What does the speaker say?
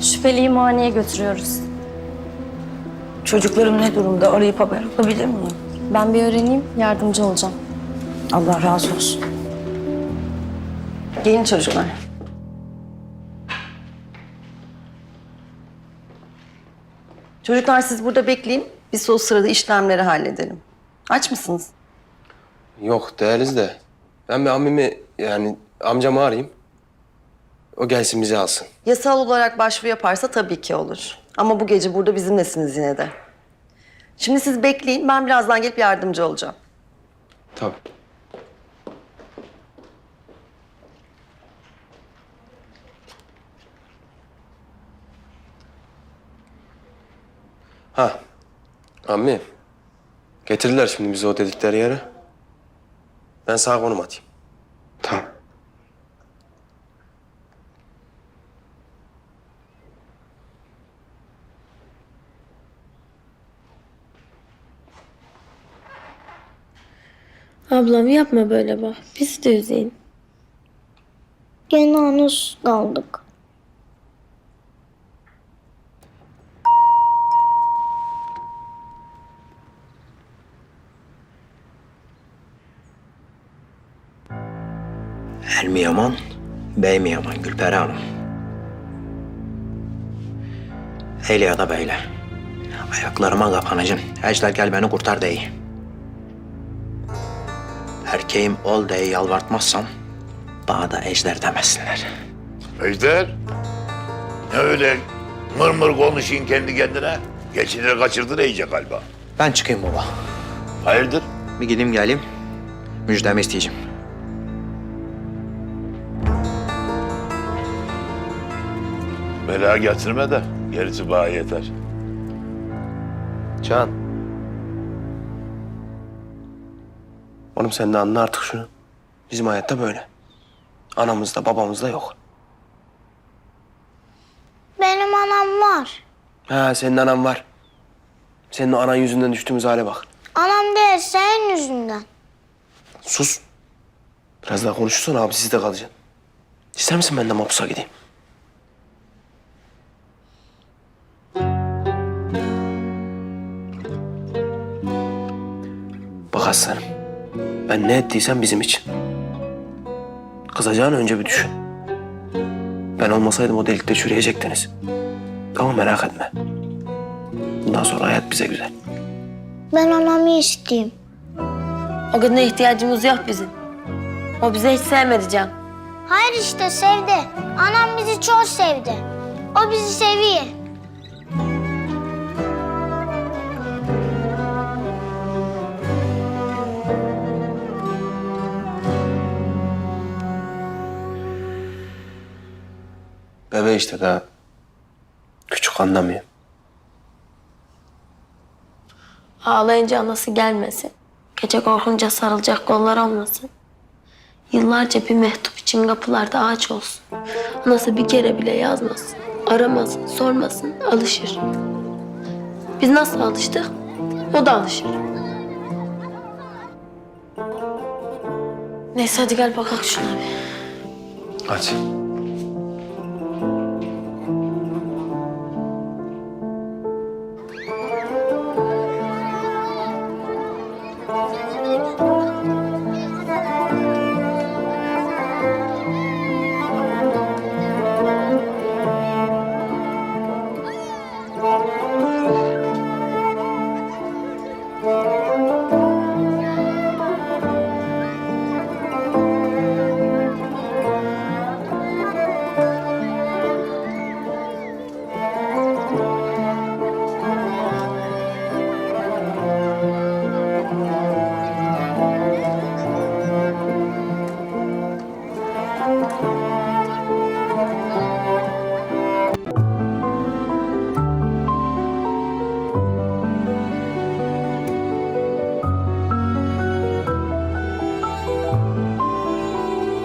Şüpheliyi muayeneye götürüyoruz. Çocuklarım ne durumda? Arayıp haber alabilir miyim? Ben bir öğreneyim, yardımcı olacağım. Allah razı olsun. Gelin çocuklar. Çocuklar siz burada bekleyin. Biz o sırada işlemleri halledelim. Aç mısınız? Yok değiliz de. Ben bir amimi yani amcamı arayayım. O gelsin bizi alsın. Yasal olarak başvuru yaparsa tabii ki olur. Ama bu gece burada bizimlesiniz yine de. Şimdi siz bekleyin. Ben birazdan gelip yardımcı olacağım. Tabii. Ha. Ammi. Getirdiler şimdi bizi o dedikleri yere. Ben sağ konum atayım. Tamam. Ablam yapma böyle bak. Biz de üzeyin. Gene anus kaldık. El mi yaman, bey mi yaman Gülperi Hanım? Eyle ya da böyle. Ayaklarıma kapanacaksın. Ejder gel beni kurtar deyi. Erkeğim ol deyi yalvartmazsam bana da ejder demesinler. Ejder. Ne öyle mır mır konuşayım kendi kendine? Geçini kaçırdın iyice galiba. Ben çıkayım baba. Hayırdır? Bir gideyim geleyim. Müjdemi isteyeceğim. Bela getirme de gerisi bana yeter. Can. Oğlum sen de anla artık şunu. Bizim hayatta böyle. Anamız da babamız da yok. Benim anam var. Ha senin anan var. Senin o anan yüzünden düştüğümüz hale bak. Anam değil senin yüzünden. Sus. Biraz daha konuşursan abi siz de kalacaksın. İster misin ben de mahpusa gideyim? Bak aslanım. Ben ne ettiysem bizim için. Kızacağını önce bir düşün. Ben olmasaydım o delikte çürüyecektiniz. Ama merak etme. Bundan sonra hayat bize güzel. Ben anamı isteyeyim. O kadına ihtiyacımız yok bizim. O bize hiç sevmedi Can. Hayır işte sevdi. Anam bizi çok sevdi. O bizi seviyor. Bebe işte daha. Küçük anlamıyor. Ağlayınca anası gelmesin. Gece korkunca sarılacak kollar olmasın. Yıllarca bir mektup için kapılarda ağaç olsun. Anası bir kere bile yazmasın. Aramasın, sormasın, alışır. Biz nasıl alıştık? O da alışır. Neyse hadi gel bakalım şuna bir. Hadi.